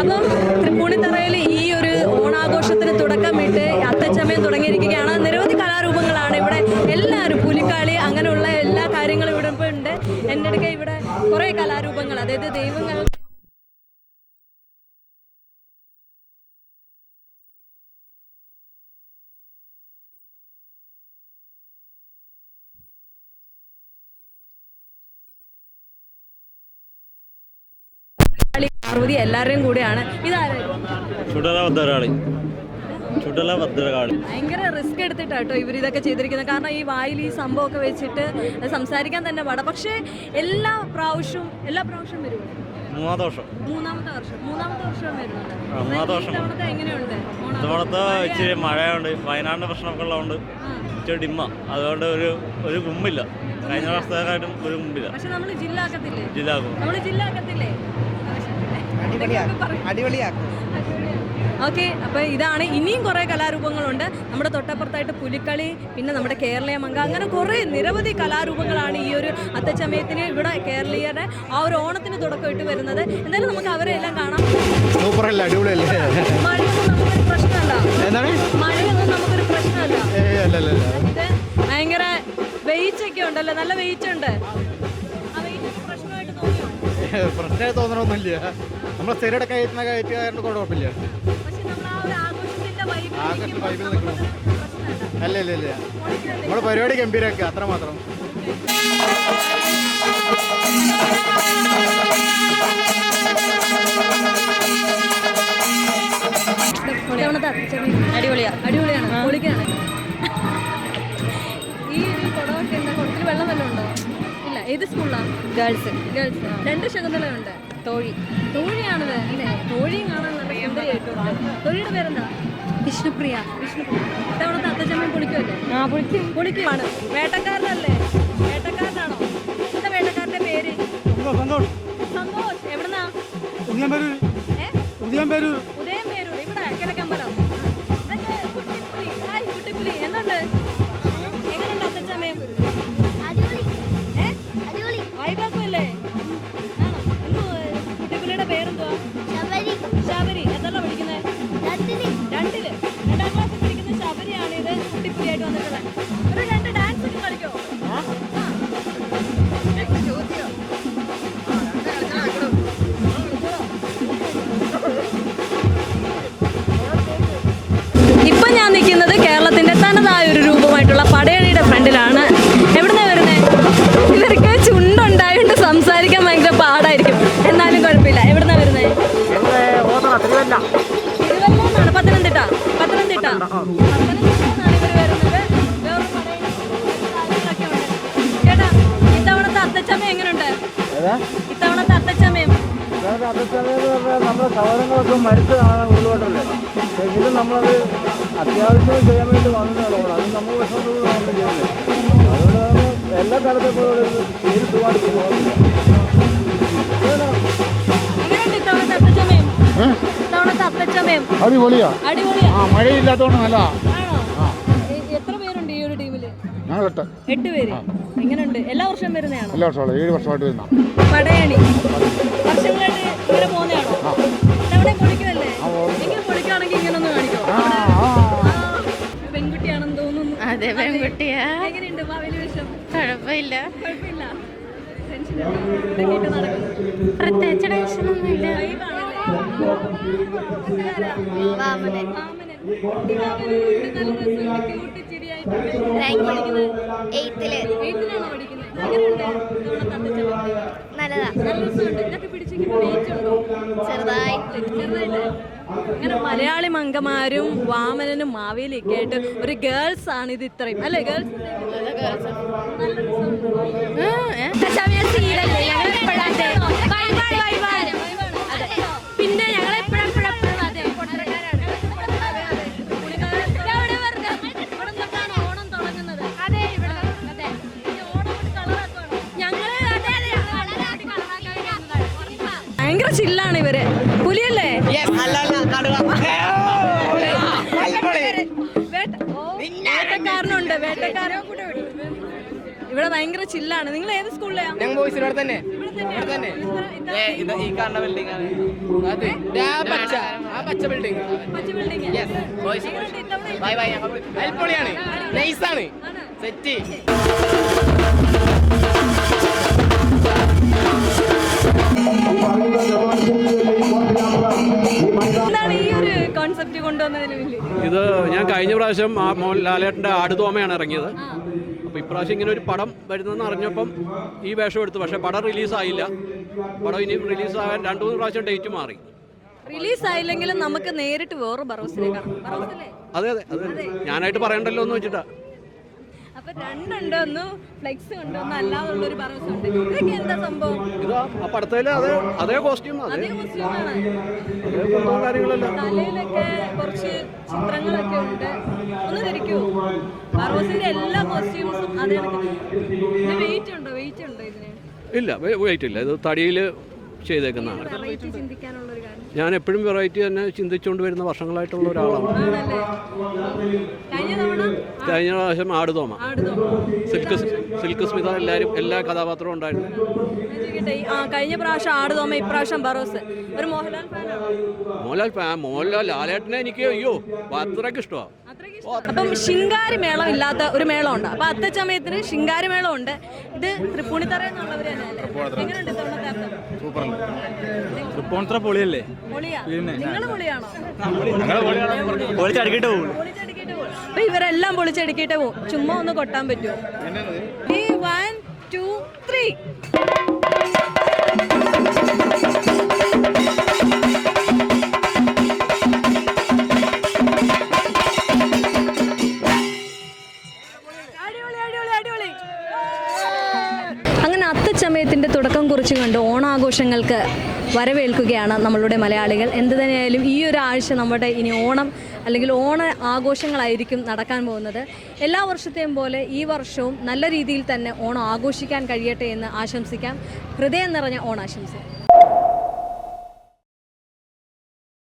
അപ്പം തൃപ്പൂണിത്തറയിൽ ഈ ഒരു ഓണാഘോഷത്തിന് തുടക്കമിട്ട് അത്തച്ചമയം തുടങ്ങിയിരിക്കുകയാണ്. നിരവധി കലാരൂപങ്ങളാണ് ഇവിടെ. എല്ലാവരും പുലിക്കാളി അങ്ങനെയുള്ള എല്ലാ കാര്യങ്ങളും ഇവിടെ ഉണ്ട്. എന്റെ ഇവിടെ കുറേ കലാരൂപങ്ങൾ അതായത് ദൈവങ്ങൾ പാർവതി എല്ലാവരുടെയും കൂടെയാണ്. ഭദ്രകാളി. ഭയങ്കര റിസ്ക് എടുത്തിട്ടാട്ടോ ഇവർ ഇതൊക്കെ ചെയ്തിരിക്കുന്നത്. കാരണം ഈ വായിൽ ഈ സംഭവമൊക്കെ വെച്ചിട്ട് സംസാരിക്കാൻ തന്നെ പാടാം. പക്ഷേ എല്ലാ പ്രാവശ്യവും എല്ലാ പ്രാവശ്യവും വരും മൂന്നാമത്തെ വർഷം. മൂന്നാമത്തെ വർഷം. മൂന്നാമത്തെ വരുന്നുണ്ട്. വർഷം. ഇത്തവണത്തെ എങ്ങനെയുണ്ട്? ഇത്തവണത്തെ ഇച്ചിരി മഴയുണ്ട് വയനാടിന്റെ പ്രശ്നമൊക്കെ ഉള്ളതുകൊണ്ട്. ഇച്ചിരി ഡിമ്മ. അതുകൊണ്ട് ഒരു ഒരു കുമ്പില്ല കഴിഞ്ഞ വർഷത്തേക്കായിട്ടും ഒരു കുമ്പില്ല പക്ഷെ നമ്മൾ ജില്ലാക്കത്തില്ലേ ജില്ലാക്കും നമ്മൾ ജില്ലാക്കത്തില്ലേ അടിപൊളിയാക്കും. ഓക്കെ അപ്പോൾ ഇതാണ് ഇനിയും കുറേ കലാരൂപങ്ങളുണ്ട്. നമ്മുടെ തൊട്ടപ്പുറത്തായിട്ട് പുലിക്കളി പിന്നെ നമ്മുടെ കേരളീയ മങ്ക അങ്ങനെ കുറേ നിരവധി കലാരൂപങ്ങളാണ് ഈ ഒരു അത്തച്ചമയത്തിന് ഇവിടെ കേരളീയരുടെ ആ ഒരു ഓണത്തിന് തുടക്കമിട്ട് വരുന്നത്. എന്തായാലും നമുക്ക് അവരെ എല്ലാം കാണാം. സൂപ്പറല്ല അടിപൊളിയല്ലേ? മഴയൊന്നും നമുക്കൊരു പ്രശ്നമല്ല. എന്താണ്? മഴയൊന്നും നമുക്കൊരു പ്രശ്നമല്ല. ഭയങ്കര വെയിച്ചൊക്കെ ഉണ്ടല്ലോ നല്ല വെയിറ്റ് ഉണ്ട് ആ വെയിറ്റ് പ്രശ്നമായിട്ട് തോന്നിയോ? പ്രശ്നമായി തോന്നണമൊന്നുമില്ല. നമ്മൾ സ്ഥിരയുടെ കയറ്റുന്ന കയറ്റുകാരുടെ കുഴപ്പമില്ല. പക്ഷെ നമ്മൾ ആ ഒരു ആഘോഷത്തിന്റെ വൈബിൽ നിൽക്കണം. അല്ല ഇല്ല ഇല്ല. നമ്മൾ പരിപാടി ഗംഭീരമാക്കുക അത്ര മാത്രം. അടിപൊളിയാണ് പൊളിക്കാണ്. ഈ ഒരു കുടമൊക്കെ എന്താ കുടത്തിൽ വെള്ളം വല്ലതും ഉണ്ടോ? ഇല്ല ഏത് സ്കൂളാണ് ഗേൾസ്. ഗേൾസ്. രണ്ട് ശകുന്തളയുണ്ട്. തോഴി. തോഴിയാണത്. അല്ലേ തോഴിയും കാണാൻ തോഴിയുടെ പേരെന്താ? വിഷ്ണുപ്രിയ വിഷ്ണുപ്രിയ ഇത്തവണത്തെ അത്തച്ചമ്മ പൊളിക്കുമല്ലേ ആ പൊളിക്കും. പൊളിക്കുമാണ് വേട്ടക്കാരനല്ലേ? വേട്ടക്കാരനാണോ? എന്താ വേട്ടക്കാരന്റെ പേര്? സന്തോഷ്. സന്തോഷ്. എവിടുന്നാ? ഉദയംപേരൂർ. ഏ? ഉദയംപേരൂർ. ഉദയം പേരൂർ ഇവിടെ കിഴക്കമ്പലം. കുഴപ്പമില്ല എവിടുന്ന പത്തനംതിട്ട പത്തനംതിട്ട. വരുന്നത്. വേറൊരു പടയണി കാര്യങ്ങളൊക്കെ ഉണ്ട്. ചേട്ടാ ഇത്തവണത്തെ അത്തച്ചമയം എങ്ങനെയുണ്ട് ഇത്തവണത്തെ അത്തച്ചമയം നമ്മുടെ സഹോദരങ്ങളൊക്കെ മരിച്ചതാണ് ഉള്ളുകൊണ്ടല്ലേ എങ്കിലും നമ്മളത് അത്യാവശ്യം ചെയ്യാൻ വേണ്ടി വന്നതാണ് അത് നമ്മൾ വിഷമത്തോട് നമ്മൾ ചെയ്യുന്നത് അതുകൊണ്ട് എല്ലാ കാലത്തും പേര് സുഖമായിട്ട് പോകുന്നില്ല അടിപൊളിയാ. അടിപൊളിയാ. ആ മഴയില്ലാത്തോണ്ട് നല്ല എത്ര പേരുണ്ട് ഈ ഒരു ടീമിൽ? ഞങ്ങൾ എട്ട്. എട്ട് പേര്? എങ്ങനെയുണ്ട് എല്ലാ വർഷവും വരുന്നതാണോ? എല്ലാ വർഷവും ഏഴ് വർഷമായിട്ട് വരുന്ന. പടയണി. വർഷങ്ങളായിട്ട് ഇങ്ങനെ പോകുന്നതാണോ ഇത്തവണ പൊളിക്കുമല്ലേ എങ്കിലും പൊളിക്കുകയാണെങ്കിൽ ഇങ്ങനെ ഒന്ന് കാണിക്കോ. ആ, പെൺകുട്ടിയാണെന്ന് തോന്നുന്നു. അതെ പെൺകുട്ടിയാ. എങ്ങനെയുണ്ട് ഭാവിയിലെ വിഷം കുഴപ്പമില്ല. കുഴപ്പമില്ല. പ്രത്യേകിച്ച് ടെൻഷനൊന്നുമില്ല എയ്ത്തിലാണോ പഠിക്കുന്നത്? നല്ലതാ. അങ്ങനെ മലയാളി മംഗമാരും വാമനനും മാവേലിയൊക്കെ ആയിട്ട് ഒരു ഗേൾസ് ആണ് ഇത് ഇത്രയും അല്ലേ ഗേൾസ് പിന്നെ ചില്ലാണ് ഇവർ. പുലിയല്ലേ? വേട്ടക്കാരനുണ്ട് വേട്ടക്കാരൻ. ഇവിടെ ഭയങ്കര ചില്ലാണ്. നിങ്ങൾ ഏത് സ്കൂളിലാണ് ഞങ്ങൾ തന്നെ. ഇവിടെ തന്നെ. ഇത് ഈ കാണുന്ന ബിൽഡിംഗ് ആണ്. അതെ ആ പച്ച. ആ പച്ച ബിൽഡിംഗ് പച്ച? ബൈ ബൈ നൈസാണ്. സെറ്റ് ഇത് ഞാൻ കഴിഞ്ഞ പ്രാവശ്യം ആ ലാലേട്ടന്റെ ആടുതോമയാണ് ഇറങ്ങിയത്. അപ്പോൾ ഇപ്രാവശ്യം ഇങ്ങനെ ഒരു പടം വരുന്നതെന്ന് അറിഞ്ഞപ്പം ഈ വേഷം എടുത്തു. പക്ഷേ പടം റിലീസായില്ല. പടം ഇനി റിലീസാകാൻ രണ്ട് മൂന്ന് പ്രാവശ്യം ഡേറ്റ് മാറി. റിലീസ് ആയില്ലെങ്കിലും നമുക്ക് നേരിട്ട് വേറെ ബറോസിനെ കാണാം. അതെ അതെ. അതെ. ഞാനായിട്ട് പറയണ്ടല്ലോ എന്ന് വെച്ചിട്ടാ. രണ്ടുണ്ട് ഒന്ന് ഫ്ലെക്സ് ഉണ്ട് ഒന്ന് അല്ലാതുള്ള ഒരു ഉണ്ട് ഇതൊക്കെ എന്താ സംഭവം? ഇതാ പടത്തിലെ അതേ അതേ കോസ്റ്റ്യൂം അതേ അതേ മുസ്ലിമാണ് അതേ കാര്യങ്ങളെല്ലാം. തലയിലൊക്കെ കുറച്ച് ചിത്രങ്ങളൊക്കെ ഉണ്ട്. ഒന്ന് എല്ലാ കോസ്റ്റ്യൂംസും അതേ വെയിറ്റ് ഉണ്ടോ? വെയിറ്റ് ഉണ്ടോ ഇതിന്? ഇല്ല വെയിറ്റ് ഇല്ല. ഇത് തടിയിൽ ചെയ്തേക്കുന്നതാണ്. ഞാൻ എപ്പോഴും വെറൈറ്റി തന്നെ ചിന്തിച്ചുകൊണ്ട് വരുന്ന വർഷങ്ങളായിട്ടുള്ള ഒരാളാണ്. കഴിഞ്ഞ പ്രാവശ്യം ആടുതോമ ആടുതോ സിൽക്ക് സിൽക്ക് സ്മിത എല്ലാവരും എല്ലാ കഥാപാത്രവും ഉണ്ടായിരുന്നു. കഴിഞ്ഞ പ്രാവശ്യം ആടുതോമ ഇപ്രാവശ്യം ബറോസ്. ഒരു മോഹൻലാൽ മോഹൻലാൽ മോഹൻലാൽ ലാലേട്ടനെ എനിക്ക് അയ്യോ അത്രയ്ക്ക് ഇഷ്ടമാണ് അത്രയ്ക്ക് ഇഷ്ടം. അപ്പം ശിങ്കാരി മേളം ഇല്ലാത്ത ഒരു മേളം ഉണ്ട് അപ്പൊ സമയത്തിന് ശിങ്കാരി മേളം ഉണ്ട് ഇത് തൃപ്പൂണിത്തറ തൃപ്പൂണിത്ര പൊളിയല്ലേ? പൊളിയാ? നിങ്ങൾ പൊളിയാണോ? പൊളിച്ചടുക്കിട്ട് പോകും. അപ്പൊ ഇവരെല്ലാം പൊളിച്ചടുക്കിയിട്ട് പോകും. ചുമ്മാ ഒന്ന് കൊട്ടാൻ പറ്റുമോ? One two three. തുടക്കം കുറിച്ച് കണ്ട് ഓണാഘോഷങ്ങൾക്ക് വരവേൽക്കുകയാണ് നമ്മളുടെ മലയാളികൾ. എന്ത് തന്നെയായാലും ഈ ഒരു ആഴ്ച നമ്മുടെ ഇനി ഓണം അല്ലെങ്കിൽ ഓണ ആഘോഷങ്ങളായിരിക്കും നടക്കാൻ പോകുന്നത്. എല്ലാ വർഷത്തെയും പോലെ ഈ വർഷവും നല്ല രീതിയിൽ തന്നെ ഓണം ആഘോഷിക്കാൻ കഴിയട്ടെ എന്ന് ആശംസിക്കാം. ഹൃദയം നിറഞ്ഞ ഓണാശംസ